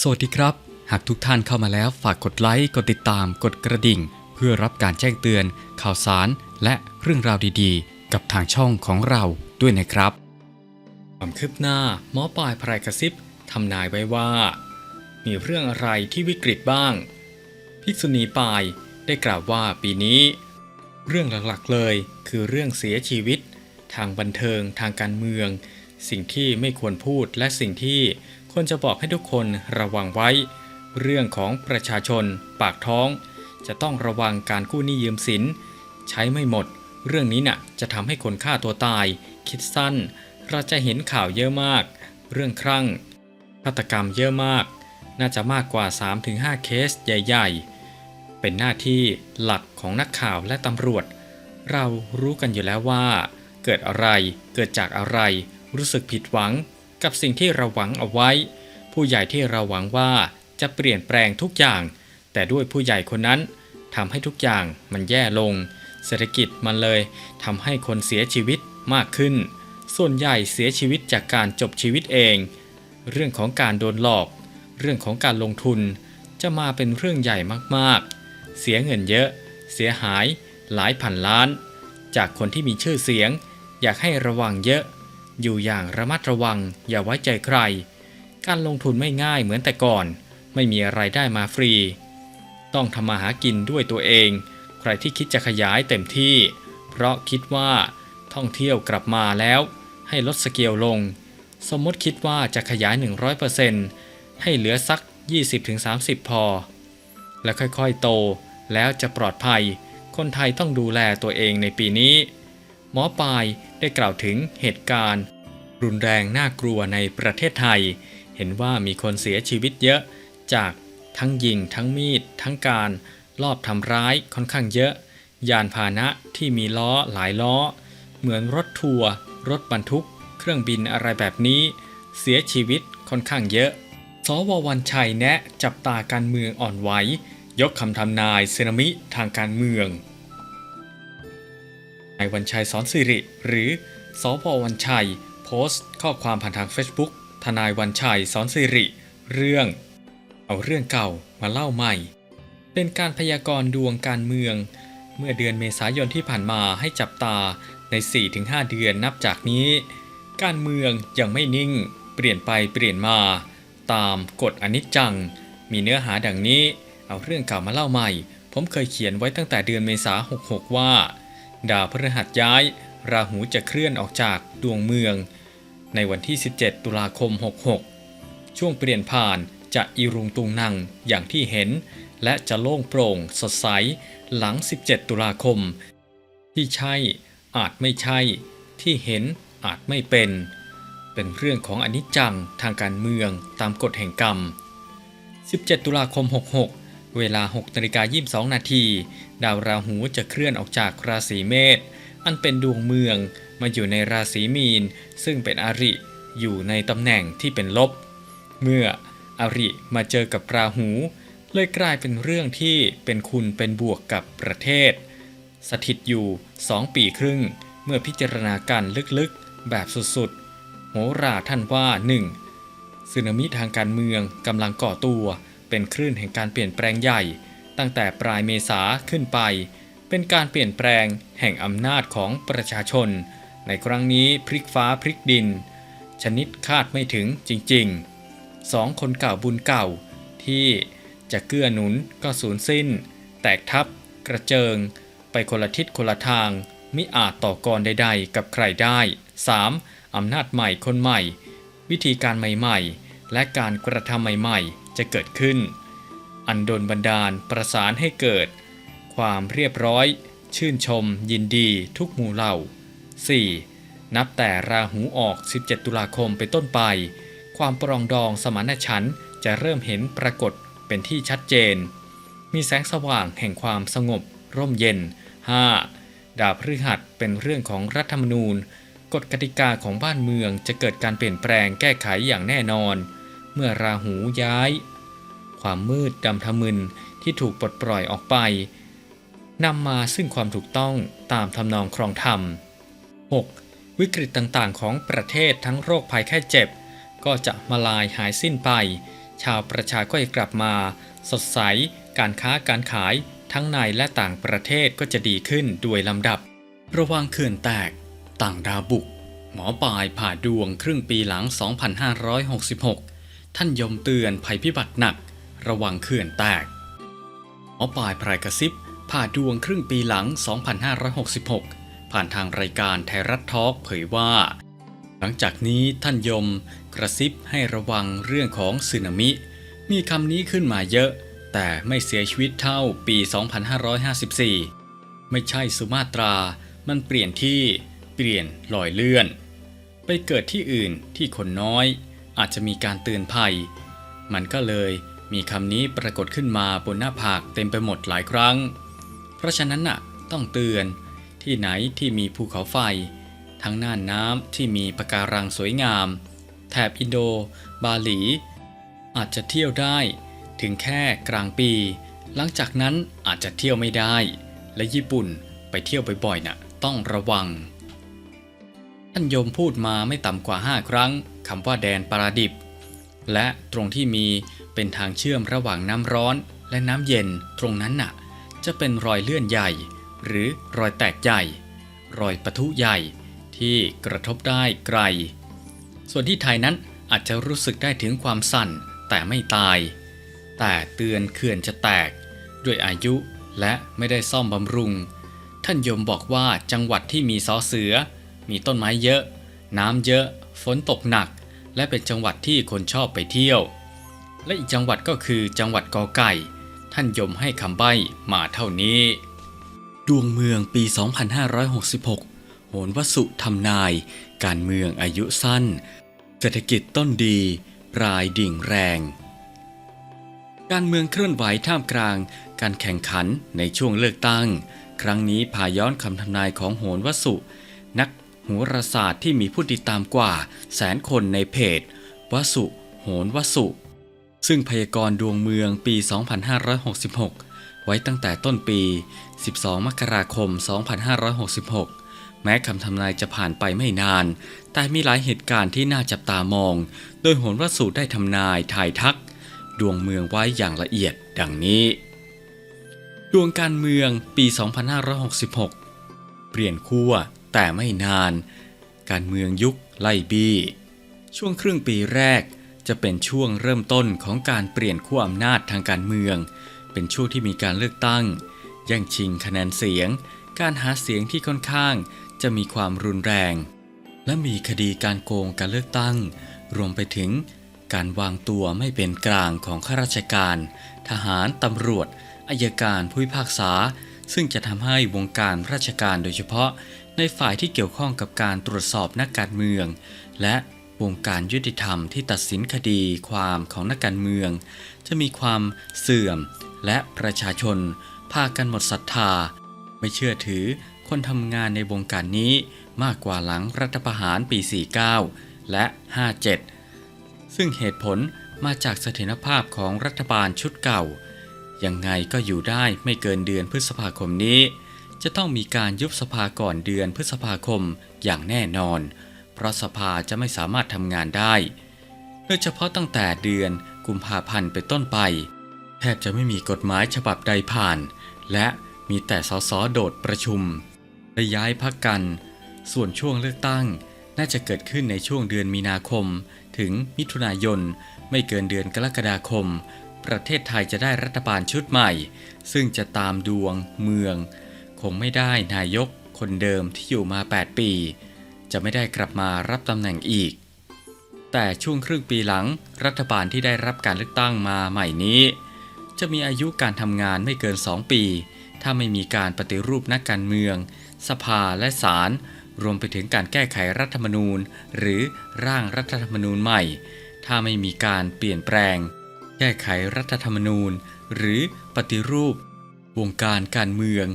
สวัสดีครับ หากทุกท่านเข้ามาแล้วฝากกดไลค์ กดติดตาม กดกระดิ่ง เพื่อรับการแจ้งเตือน ข่าวสาร และเรื่องราวดีๆ กับทางช่องของเราด้วยนะครับ ความคืบหน้าหมอปลายพรายกระซิบทำนายไว้ว่า มีเรื่องอะไรที่วิกฤตบ้าง ภิกษุณีปายได้กล่าวว่าปีนี้ เรื่องหลักๆเลยคือเรื่องเสียชีวิต ทางบันเทิงทางการเมือง สิ่งที่ไม่ควรพูดและสิ่งที่ ควรจะบอกให้ทุกคนระวังไว้ เรื่องของประชาชน ปากท้อง จะต้องระวังการกู้หนี้ยืมสิน ใช้ไม่หมด เรื่องนี้น่ะจะทำให้คนฆ่าตัวตาย คิดสั้น เราจะเห็นข่าวเยอะมาก เรื่องครั่งฆาตกรรมเยอะมาก น่าจะมากกว่า 3-5 เคสใหญ่ ๆ เป็นหน้าที่หลักของนักข่าวและตำรวจ เรารู้กันอยู่แล้วว่า เกิดอะไรเกิดจากอะไร รู้สึกผิดหวัง กับสิ่งที่เราหวังเอาไว้ ผู้ใหญ่ที่เราหวังว่าจะเปลี่ยนแปลงทุกอย่าง แต่ด้วยผู้ใหญ่คนนั้นทำให้ทุกอย่างมันแย่ลง เศรษฐกิจมันเลยทำให้คนเสียชีวิตมากขึ้น ส่วนใหญ่เสียชีวิตจากการจบชีวิตเอง เรื่องของการโดนหลอก เรื่องของการลงทุนจะมาเป็นเรื่องใหญ่มากๆ เสียเงินเยอะ เสียหายหลายพันล้าน จากคนที่มีชื่อเสียง อยากให้ระวังเยอะ อยู่อย่างระมัดระวัง อย่าไว้ใจใคร การลงทุนไม่ง่ายเหมือนแต่ก่อน ไม่มีอะไรได้มาฟรี ต้องทำมาหากินด้วยตัวเอง ใครที่คิดจะขยายเต็มที่ เพราะคิดว่าท่องเที่ยวกลับมาแล้ว ให้ลดสเกลลง สมมติคิดว่าจะขยาย 100%ให้เหลือสัก 20-30 พอ แล้วค่อยๆโตแล้วจะปลอดภัย คนไทยต้องดูแลตัวเองในปีนี้ หมอปลายได้กล่าวถึงเหตุการณ์ รุนแรงน่ากลัวในประเทศไทย เห็นว่ามีคนเสียชีวิตเยอะ จากทั้งยิงทั้งมีด ทั้งการลอบทำร้ายค่อนข้างเยอะ ยานพาหนะที่มีล้อหลายล้อ เหมือนรถทัวร์รถบรรทุก เครื่องบินอะไรแบบนี้ เสียชีวิตค่อนข้างเยอะ สววันชัยแนะจับตาการเมืองอ่อนไหวยกคำทำนายสึนามิทางการเมือง นายวันชัยสอนสิริ หรือสววันชัย โพสต์ ข้อความผ่านทาง Facebook ทนายวันชัยสอนสิริ เรื่อง เอาเรื่องเก่ามาเล่าใหม่ เป็นการพยากรณ์ดวงการเมือง เมื่อเดือนเมษายนที่ผ่านมาให้จับตาใน 4-5 เดือนนับจากนี้ การเมืองยังไม่นิ่ง เปลี่ยนไปเปลี่ยนมา ตามกฎอนิจจัง มีเนื้อหาดังนี้ เอาเรื่องเก่ามาเล่าใหม่ ผมเคยเขียนไว้ตั้งแต่เดือนเมษา66 ว่า ดาวพฤหัสย้าย ราหูจะเคลื่อนออกจากดวงเมือง ในวันที่ 17 ตุลาคม 66 ช่วงเปลี่ยนผ่านจะอีรุงตุงนังอย่างที่เห็น และจะโล่งโปร่งสดใสหลัง 17 ตุลาคม ที่ใช่อาจไม่ใช่ ที่เห็นอาจไม่เป็น เป็นเรื่องของอนิจจังทางการเมืองตามกฎแห่งกรรม 17 ตุลาคม 66 เวลา6นาฬิกา22 นาที ดาวราหูจะเคลื่อนออกจากราศีเมษ อันเป็นดวงเมืองมาอยู่ในราศีมีน ซึ่งเป็นอริอยู่ในตำแหน่งที่เป็นลบ เมื่ออริมาเจอกับราหู เลยกลายเป็นเรื่องที่เป็นคุณเป็นบวกกับประเทศ สถิตอยู่ 2 ปีครึ่ง เมื่อพิจารณาการลึกๆ แบบสุดๆโหราท่านว่า 1. สึนามิทางการเมืองกำลังก่อตัว เป็นคลื่นแห่งการเปลี่ยนแปลงใหญ่ ตั้งแต่ปลายเมษาขึ้นไป เป็นการเปลี่ยนแปลงแห่งอำนาจของประชาชน ในครั้งนี้พลิกฟ้าพลิกดิน ชนิดคาดไม่ถึงจริงๆสองคนเก่าบุญเก่า ที่จะเกื้อหนุนก็สูญสิ้น แตกทับ กระเจิง ไปคนละทิศคนละทางมิอาจต่อกรใดๆ กับใครได้ 3. อำนาจใหม่คนใหม่ วิธีการใหม่ๆ และการกระทำใหม่ๆ จะเกิดขึ้น อันดลบันดาลประสานให้เกิด ความเรียบร้อย ชื่นชม ยินดีทุกหมู่เหล่า 4. นับแต่ราหูออก 17 ตุลาคมเป็นต้นไป ความปรองดองสมานฉันท์จะเริ่มเห็นปรากฏเป็นที่ชัดเจน มีแสงสว่างแห่งความสงบ ร่มเย็น 5. ดาวพฤหัสเป็นเรื่องของรัฐธรรมนูญ กฎกติกาของบ้านเมืองจะเกิดการเปลี่ยนแปลงแก้ไขอย่างแน่นอน เมื่อราหูย้าย ความมืดดำทะมึนที่ถูกปลดปล่อยออกไปนำมาซึ่งความถูกต้องตามทำนองครองธรรม 6. วิกฤตต่างๆ ของประเทศทั้งโรคภัยแค่เจ็บ ก็จะมาลายหายสิ้นไป ชาวประชาก็จะกลับมา สดใส การค้าการขายทั้งในและต่างประเทศก็จะดีขึ้นด้วยลำดับ ระวังเขื่อนแตก ต่างดาวบุก หมอปลายผ่าดวงครึ่งปีหลัง 2566 ท่านยมเตือนภัยพิบัติหนัก ระวังเขื่อนแตกหมอปลายพรายกระซิบผ่าดวงครึ่งปีหลัง 2566 ผ่านทางรายการไทยรัฐทอล์กเผยว่า หลังจากนี้ท่านยมกระซิบให้ระวังเรื่องของสึนามิ มีคำนี้ขึ้นมาเยอะ แต่ไม่เสียชีวิตเท่าปี 2554 ไม่ใช่สุมาตรา มันเปลี่ยนที่ เปลี่ยนลอยเลื่อน ไปเกิดที่อื่นที่คนน้อย อาจจะมีการเตือนภัย มันก็เลยมีคำนี้ปรากฏขึ้นมาบนหน้าผากเต็มไปหมดหลายครั้ง เพราะฉะนั้นน่ะต้องเตือนที่ไหนที่มีภูเขาไฟ ทั้งน่านน้ำที่มีปะการังสวยงาม แถบอินโด บาหลี อาจจะเที่ยวได้ถึงแค่กลางปี หลังจากนั้นอาจจะเที่ยวไม่ได้ และญี่ปุ่นไปเที่ยวบ่อยๆน่ะต้องระวังท่านโยมพูดมาไม่ต่ำกว่า5ครั้ง คำว่าแดนปราดิบ และตรงที่มีเป็นทางเชื่อมระหว่างน้ำร้อนและน้ำเย็นตรงนั้นน่ะ จะเป็นรอยเลื่อนใหญ่ หรือรอยแตกใหญ่ รอยปะทุใหญ่ที่กระทบได้ไกล ส่วนที่ไทยนั้นอาจจะรู้สึกได้ถึงความสั่นแต่ไม่ตาย แต่เตือนเขื่อนจะแตก ด้วยอายุและไม่ได้ซ่อมบำรุง ท่านยมบอกว่าจังหวัดที่มีซอเสือ มีต้นไม้เยอะ น้ำเยอะ ฝนตกหนัก และเป็นจังหวัดที่คนชอบไปเที่ยว และอีกจังหวัดก็คือจังหวัดกอไก่ ท่านยมให้คำใบ้มาเท่านี้ ดวงเมืองปี 2566 โหนวสุทำนาย การเมืองอายุสั้น เศรษฐกิจต้นดี ปลายดิ่งแรง การเมืองเคลื่อนไหวท่ามกลาง การแข่งขันในช่วงเลือกตั้ง ครั้งนี้พาย้อนคำทำนายของโหนวสุนัก โหราศาสตร์ที่มีผู้ติดตามกว่า แสนคนในเพจ วสุโหนวสุ ซึ่งพยากรณ์ดวงเมืองปี 2566 ไว้ตั้งแต่ต้นปี 12 มกราคม 2566 แม้คำทำนายจะผ่านไปไม่นาน แต่มีหลายเหตุการณ์ที่น่าจับตามอง โดยโหนวสุได้ทำนายทายทัก ดวงเมืองไว้อย่างละเอียดดังนี้ ดวงการเมืองปี 2566 เปลี่ยนขั้ว แต่ไม่นาน การเมืองยุคไล่บี้ ช่วงครึ่งปีแรกจะเป็นช่วงเริ่มต้นของการเปลี่ยนขั้วอำนาจทางการเมือง เป็นช่วงที่มีการเลือกตั้งแย่งชิงคะแนนเสียง การหาเสียงที่ค่อนข้างจะมีความรุนแรง และมีคดีการโกงการเลือกตั้ง รวมไปถึงการวางตัวไม่เป็นกลางของข้าราชการ ทหารตำรวจอายการผู้พิพากษา ซึ่งจะทำให้วงการราชการโดยเฉพาะ ในฝ่ายที่เกี่ยวข้องกับการตรวจสอบนักการเมือง และวงการยุติธรรมที่ตัดสินคดีความของนักการเมือง จะมีความเสื่อม และประชาชน พากันหมดศรัทธา ไม่เชื่อถือคนทำงานในวงการนี้มากกว่าหลังรัฐประหารปี 49 และ 57 ซึ่งเหตุผลมาจากเสถียรภาพของรัฐบาลชุดเก่า ยังไงก็อยู่ได้ไม่เกินเดือนพฤษภาคมนี้ จะต้องมีการยุบสภาก่อนเดือนพฤษภาคมอย่างแน่นอน เพราะสภาจะไม่สามารถทำงานได้ โดยเฉพาะตั้งแต่เดือนกุมภาพันธ์เป็นต้นไป แทบจะไม่มีกฎหมายฉบับใดผ่าน และมีแต่สสโดดประชุมและย้ายพักกัน ส่วนช่วงเลือกตั้งน่าจะเกิดขึ้นในช่วงเดือนมีนาคม ถึงมิถุนายน ไม่เกินเดือนกรกฎาคม ประเทศไทยจะได้รัฐบาลชุดใหม่ ซึ่งจะตามดวง เมือง คงไม่ได้นายกคนเดิมที่อยู่มา 8 ปี จะไม่ได้กลับมารับตำแหน่งอีก แต่ช่วงครึ่งปีหลังรัฐบาลที่ได้รับการเลือกตั้งมาใหม่นี้ จะมีอายุการทำงานไม่เกิน 2 ปี ถ้าไม่มีการปฏิรูปนักการเมือง สภาและศาลรวมไปถึงการแก้ไขรัฐธรรมนูญ หรือร่างรัฐธรรมนูญใหม่ ถ้าไม่มีการเปลี่ยนแปลง แก้ไขรัฐธรรมนูญ หรือปฏิรูป วงการการเมือง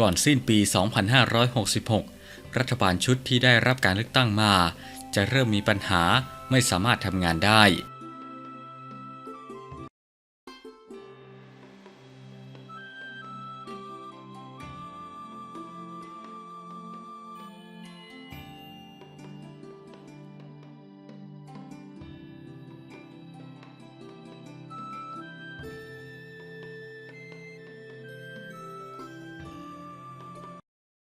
ก่อนสิ้นปี 2566 รัฐบาลชุดที่ได้รับการเลือกตั้งมา จะเริ่มมีปัญหาไม่สามารถทำงานได้